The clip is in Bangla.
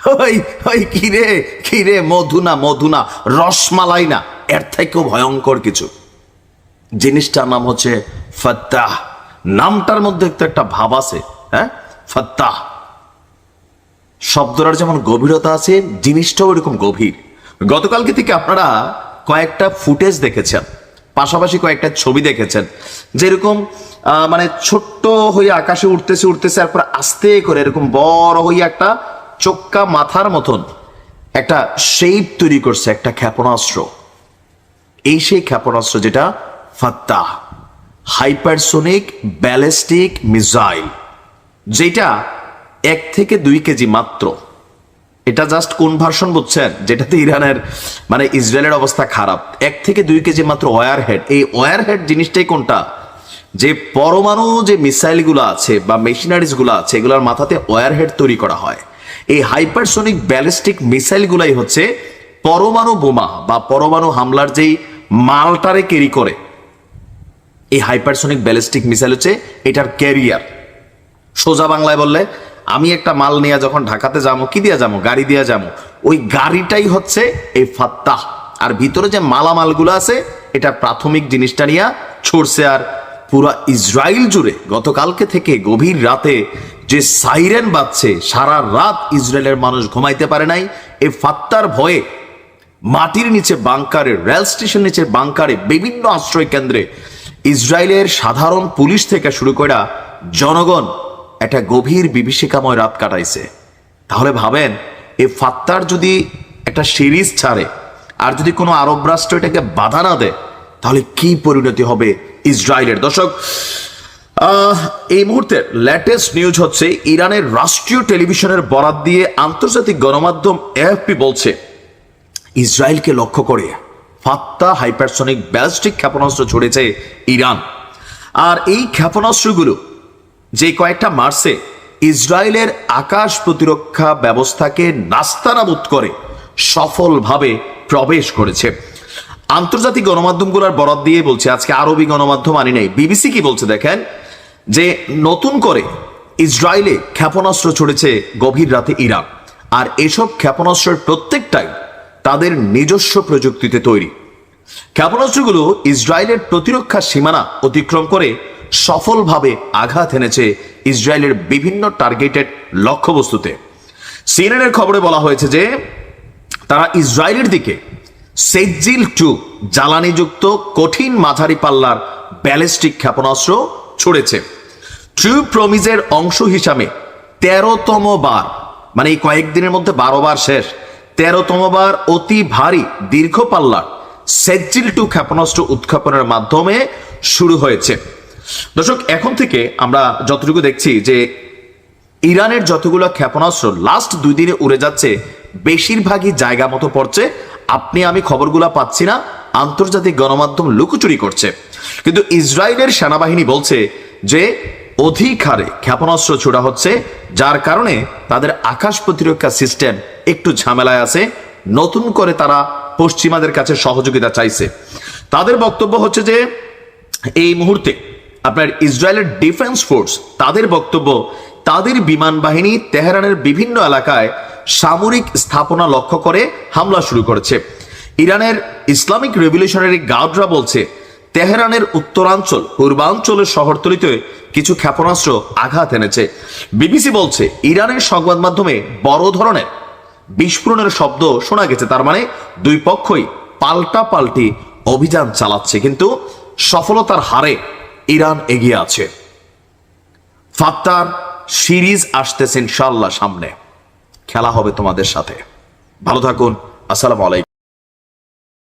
ওই ওই কিরে কিরে মধু না রসমালাই না এর থেকেও ভয়ঙ্কর কিছু। জিনিসটার নাম হচ্ছে ফত্তাহ। নামটার মধ্যে তো একটা ভাব আছে হ্যাঁ? ফত্তাহ। শব্দটার যেমন গভীরতা আছে, জিনিসটাও এরকম গভীর। গতকালকে থেকে আপনারা কয়েকটা ফুটেজ দেখেছেন, পাশাপাশি কয়েকটা ছবি দেখেছেন, যেরকম মানে ছোট্ট হয়ে আকাশে উঠতেছে উঠতেছে তারপর আস্তে করে এরকম বড় হয়ে একটা চোক্কা মাথার মতন একটা শেপ তৈরি করছে, একটা ক্ষেপণাস্ত্র। এই সেই ক্ষেপণাস্ত্র যেটা ফাত্তাহ হাইপারসোনিক ব্যালিস্টিক মিসাইল যেটা এক থেকে দুই কেজি মাত্র। এটা জাস্ট কোন ভার্সন বুঝছেন? যেটাতে ইরানের মানে ইসরায়েলের অবস্থা খারাপ। এক থেকে দুই কেজি মাত্র ওয়ার হেড এই ওয়ার হেড জিনিসটাই কোনটা? যে পরমাণু যে মিসাইলগুলো আছে বা মেশিনারিজগুলো আছে, এগুলোর মাথাতে ওয়ার হেড তৈরি করা হয়। এই হাইপারসোনিক ব্যালিস্টিক মিসাইলগুলাই হচ্ছে পরমাণু বোমা বা পরমাণু হামলার যেই মালটারে ক্যারি করে। এই হাইপারসোনিক ব্যালিস্টিক মিসাইল হচ্ছে এটার ক্যারিয়ার। সোজা বাংলায় বললে, আমি একটা মাল নিয়ে যখন ঢাকাতে যাব, কি দিয়ে যাব? গাড়ি দিয়ে যাব। ওই গাড়িটাই হচ্ছে এই ফাত্তাহ। আর ভিতরে যে মালামালগুলো আছে, এটা প্রাথমিক জিনিসটা নিয়ে ছড়ছে আর পুরা ইসরায়েল জুড়ে গতকালকে থেকে গভীর রাতে যে সাইরেন বাজছে, সারা রাত ইসরায়েলের মানুষ ঘুমাইতে পারে নাই এই ফাত্তার ভয়ে মাটির নিচে বাংকারে, রেল স্টেশন নিচে বাংকারে, বিভিন্ন আশ্রয় কেন্দ্রে ইসরায়েলের সাধারণ পুলিশ থেকে শুরু করা জনগণ একটা গভীর বিভীষিকাময় রাত কাটাইছে। তাহলে ভাবেন এই ফাত্তার যদি একটা সিরিজ ছাড়ে, আর যদি কোনো আরব রাষ্ট্র এটাকে বাধা না দেয়, তাহলে কি পরিণতি হবে ইসরায়েলের? দর্শক এই মুহূর্তে লেটেস্ট নিউজ হচ্ছে ইরানের রাষ্ট্রীয় টেলিভিশনের বরাত দিয়ে আন্তর্জাতিক গণমাধ্যম এএফপি বলছে, ইসরায়েলকে লক্ষ্য করে ফাত্তা হাইপারসনিক ব্যালিস্টিক ক্ষেপণাস্ত্র ছড়েছে ইরান। আর এই ক্ষেপণাস্ত্রগুলো যে কয়েকটা মার্সে ইসরায়েলের আকাশ প্রতিরক্ষা ব্যবস্থাকে নাস্তানাবুদ করে সফলভাবে প্রবেশ করেছে। আন্তর্জাতিক গণমাধ্যমগুলোর বরাদ দিয়ে বলছে, আজকে আরবি গণমাধ্যম আনি নেই। বিবিসি কি বলছে দেখেন? যে নতুন করে ইসরায়েলে ক্ষেপণাস্ত্র ছড়েছে গভীর রাতে ইরাক। আর এসব ক্ষেপণাস্ত্রের প্রত্যেকটাই তাদের নিজস্ব প্রযুক্তিতে তৈরি। ক্ষেপণাস্ত্রগুলো ইসরায়েলের প্রতিরক্ষা সীমানা অতিক্রম করে সফলভাবে আঘাত এনেছে ইসরায়েলের বিভিন্ন টার্গেটেড লক্ষ্যবস্তুতে। সিএনএনের খবরে বলা হয়েছে যে, তারা ইসরায়েলের দিকে সেজ্জিল টু জ্বালানিযুক্ত কঠিন মাঝারি পাল্লার ব্যালিস্টিক ক্ষেপণাস্ত্র ছড়েছে। ট্রু প্রমিজের অংশ হিসাবে তেরোতম বার মানে এই কয়েকদিনের মধ্যে বারো বার শেষ, তেরোতম বার অতি ভারী দীর্ঘ পাল্লার সেজ্জিল টু ক্ষেপণাস্ত্র উৎক্ষেপণের মাধ্যমে শুরু হয়েছে। দর্শক, এখন থেকে আমরা যতটুকু দেখছি যে ইরানের যতগুলো ক্ষেপণাস্ত্র লাস্ট দুই দিনে উড়ে যাচ্ছে, বেশিরভাগই জায়গা মতো পড়ছে। আপনি আমি খবরগুলো পাচ্ছি না, আন্তর্জাতিক গণমাধ্যম লুকোচুরি করছে। কিন্তু ইসরায়েলের সেনাবাহিনী বলছে যে অধিক হারে ক্ষেপণাস্ত্র ছোড়া হচ্ছে, যার কারণে তাদের আকাশ প্রতিরক্ষা সিস্টেম একটু ঝামেলায় আছে। নতুন করে তারা পশ্চিমাদের কাছে সহযোগিতা চাইছে। তাদের বক্তব্য হচ্ছে যে, এই মুহূর্তে আপনার ইসরায়েলের ডিফেন্স ফোর্স, তাদের বক্তব্য, তাদের বিমান বাহিনী তেহরানের বিভিন্ন এলাকায় সামরিক স্থাপনা লক্ষ্য করে হামলা শুরু করেছে। ইরানের ইসলামিক রেভলিউশনারি গার্ডরা বলছে তেহরানের উত্তরাঞ্চল, পূর্বাঞ্চলের শহরতলিতে কিছু ক্ষেপণাস্ত্র আঘাত এনেছে। বিবিসি বলছে, ইরানের সংবাদ মাধ্যমে বড় ধরনের বিস্ফোরণের শব্দ শোনা গেছে। তার মানে দুই পক্ষই পাল্টা পাল্টি অভিযান চালাচ্ছে, কিন্তু সফলতার হারে ইরান এগিয়ে আছে। ফাত্তার সিরিজ আসতেছে ইনশাল্লাহ সামনে। খেলা হবে তোমাদের সাথে। ভালো থাকুন, আসসালামু আলাইকুম।